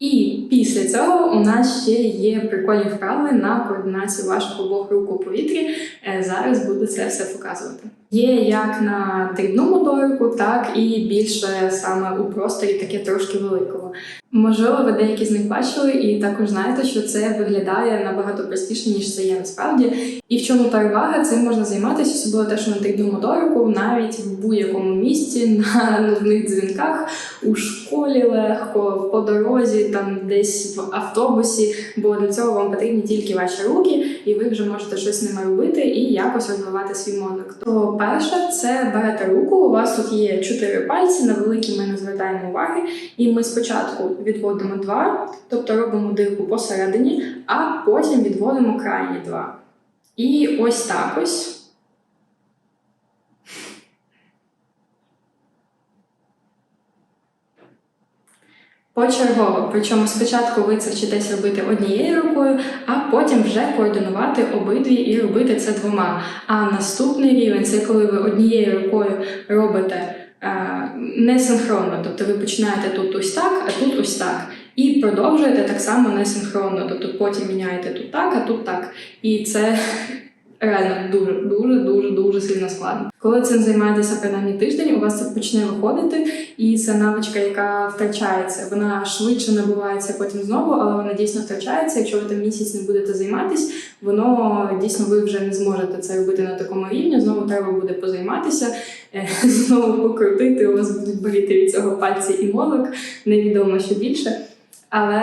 І після цього у нас ще є прикольні вправи на координацію ваших обох рук у повітрі. Е, Зараз буду це все показувати. Є як на дрібну моторику, так і більше саме у просторі, таке трошки великого. Можливо, ви деякі з них бачили, і також знаєте, що це виглядає набагато простіше, ніж це є насправді. І в чому перевага, цим можна займатися, особливо те, що на дрібну моторику, навіть в будь-якому місці, на нудних дзвінках, у школі легко, по дорозі, там десь в автобусі, бо для цього вам потрібні тільки ваші руки, і ви вже можете щось з ними робити і якось розвивати свій мозок. Перше, це берете руку. У вас тут є чотири пальці, на великі ми не звертаємо уваги, і ми спочатку відводимо два, тобто робимо дирку посередині, а потім відводимо крайні два. І ось так ось. Почергово, причому спочатку ви це вчитесь робити однією рукою, а потім вже координувати обидві і робити це двома. А наступний рівень це коли ви однією рукою робите е, несинхронно, тобто ви починаєте тут ось так, а тут ось так. І продовжуєте так само несинхронно, тобто потім міняєте тут так, а тут так. І це реально дуже, дуже, дуже, дуже сильно складно. Коли цим займаєтеся принаймні тиждень, у вас це почне виходити, і це навичка, яка втрачається. Вона швидше набувається потім знову, але вона дійсно втрачається. Якщо ви там місяць не будете займатись, воно дійсно ви вже не зможете це робити на такому рівні. Знову треба буде позайматися, е, знову покрутити. У вас будуть боліти від цього пальці і мозок, невідомо що більше. Але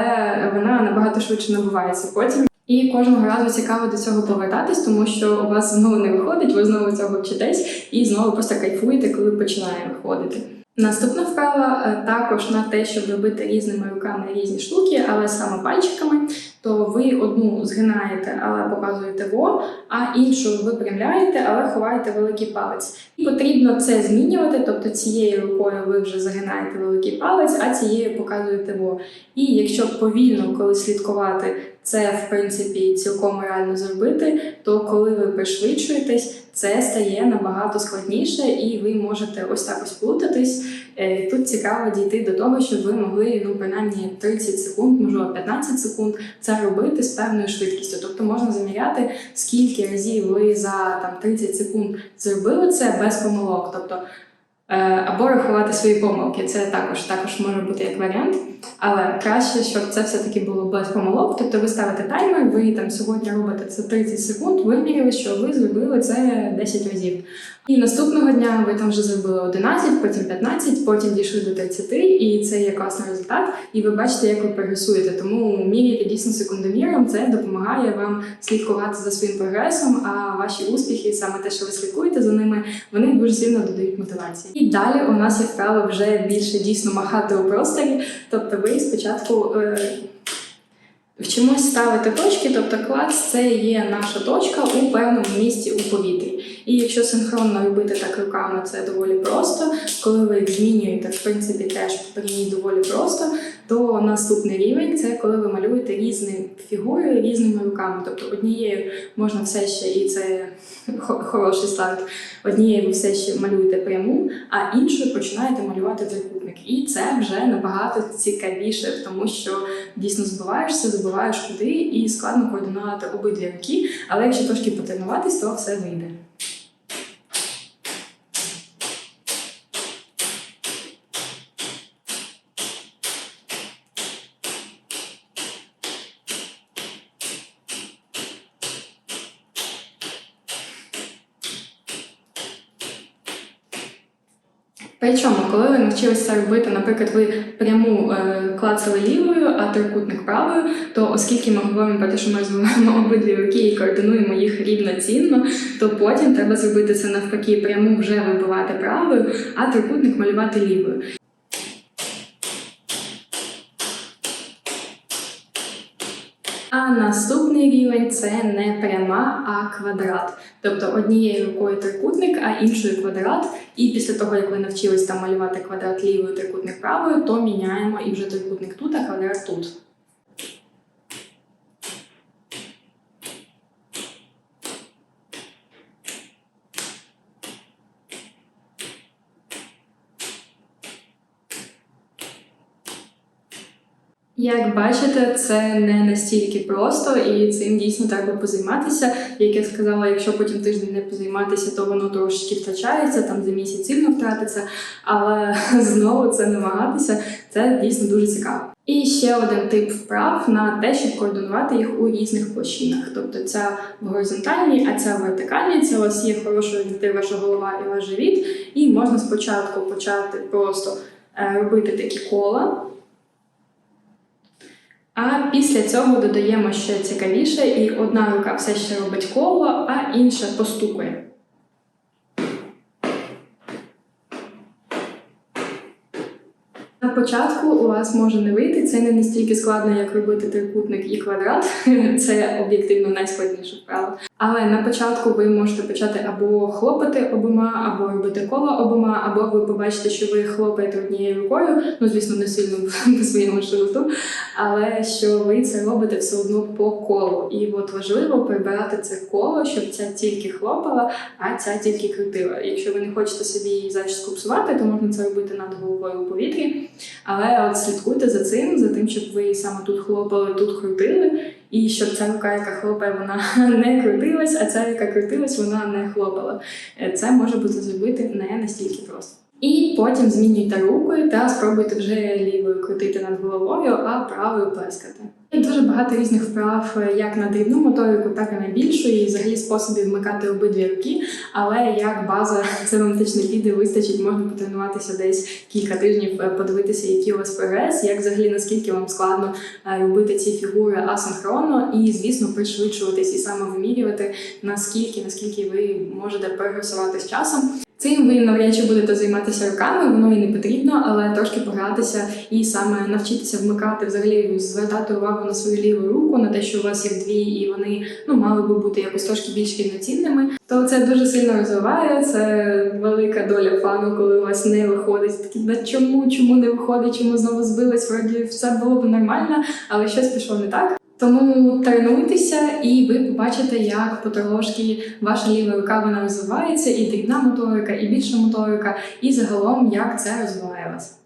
вона набагато швидше набувається потім. І кожного разу цікаво до цього повертатись, тому що у вас знову не виходить, ви знову цього вчитесь і знову просто кайфуєте, коли починає виходити. Наступна вправа е, також на те, щоб робити різними руками різні штуки, але саме пальчиками. То ви одну згинаєте, але показуєте во, а іншу випрямляєте, але ховаєте великий палець. І потрібно це змінювати, тобто цією рукою ви вже загинаєте великий палець, а цією показуєте во. І якщо повільно, коли слідкувати, це в принципі цілком реально зробити, то коли ви пришвидшуєтесь, це стає набагато складніше, і ви можете ось так ось плутатись. Е, Тут цікаво дійти до того, щоб ви могли ну принаймні 30 секунд, можливо 15 секунд це робити з певною швидкістю. Тобто можна заміряти, скільки разів ви за там 30 секунд зробили це без помилок. Тобто або рахувати свої помилки. Це також також може бути як варіант. Але краще, щоб це все-таки було без помилок. Тобто ви ставите таймер, ви там сьогодні робите це 30 секунд, виміряли, що ви зробили це 10 разів. І наступного дня ви там вже зробили 11, потім 15, потім дійшли до 30, і це є класний результат. І ви бачите, як ви прогресуєте. Тому міряйте дійсно секундоміром, це допомагає вам слідкувати за своїм прогресом. А ваші успіхи, саме те, що ви слідкуєте за ними, вони дуже сильно додають мотивації. І далі у нас є вправа вже більше дійсно махати у просторі. Тобто ви спочатку. Е, Вчимось ставити точки, тобто клац це є наша точка у певному місці у повітрі. І якщо синхронно робити так руками, це доволі просто. Коли ви їх змінюєте, в принципі, теж ній доволі просто, то наступний рівень це коли ви малюєте різні фігури різними руками. Тобто однією можна все ще, і це хо- хороший старт, однією ви все ще малюєте пряму, а іншою починаєте малювати трикутник. І це вже набагато цікавіше, тому що дійсно збиваєшся, забуваєш куди, і складно координувати обидві руки. Але якщо трошки потренуватись, то все вийде. Причому, коли ви навчилися робити, наприклад, ви пряму е, клацали лівою, а трикутник правою, то оскільки ми говоримо про те, що ми розвиваємо обидві руки і координуємо їх рівноцінно, то потім треба зробити це навпаки, пряму вже вибивати правою, а трикутник малювати лівою. А наступний рівень це не пряма, а квадрат. Тобто однією рукою трикутник, а іншою квадрат. І після того, як ви навчились там малювати квадрат лівою, трикутник правою, то міняємо і вже трикутник тут, а квадрат тут. Як бачите, це не настільки просто, і цим дійсно треба позайматися. Як я сказала, якщо потім тиждень не позайматися, то воно трошечки втрачається, там за місяць сильно втратиться. Але знову це намагатися, це дійсно дуже цікаво. І ще один тип вправ на те, щоб координувати їх у різних площинах. Тобто ця в горизонтальній, а ця в вертикальній. Це у вас є хорошою дітей ваша голова і ваш живіт. І можна спочатку почати просто е, робити такі кола. А після цього додаємо ще цікавіше, і одна рука все ще робить коло, а інша постукує. На початку у вас може не вийти, це не настільки складно, як робити трикутник і квадрат. Це об'єктивно найскладніше вправа. Але на початку ви можете почати або хлопати обома, або робити коло обома, або ви побачите, що ви хлопаєте однією рукою, ну звісно, не сильно по своєму животу, але що ви це робите все одно по колу. І от важливо прибирати це коло, щоб ця тільки хлопала, а ця тільки крутила. Якщо ви не хочете собі зачіску псувати, то можна це робити над головою у повітрі. Але от слідкуйте за цим, за тим, щоб ви саме тут хлопали, тут крутили, і щоб ця рука, яка хлопає, вона не крутилась, а ця, яка крутилась, вона не хлопала. Е, Це може бути зробити не настільки просто. І потім змінюйте рукою та спробуйте вже лівою крутити над головою, а правою плескати. Є дуже багато різних вправ як на дрібну моторику, так і на більшу, і взагалі способів вмикати обидві руки. Але як база семантичних відео вистачить, можна потренуватися десь кілька тижнів, е, подивитися, який у вас прогрес, як взагалі наскільки вам складно е, робити ці фігури асинхронно, і звісно пришвидшуватись і саме вимірювати наскільки, наскільки ви можете прогресувати з часом. Цим ви навряд чи будете займатися руками, воно і не потрібно, але трошки погратися і саме навчитися вмикати, взагалі звертати увагу на свою ліву руку, на те, що у вас їх дві, і вони ну мали би бути якось трошки більш рівноцінними. То це дуже сильно розвиває. Це велика доля фану, коли у вас не виходить. Такі да чому, чому не виходить, чому знову збились? Вроді все було б нормально, але щось пішло не так. Тому тренуйтеся, і ви побачите, як потрошки ваша ліва рука вона розвивається, і дрібна моторика, і більша моторика, і загалом як це розвиває вас.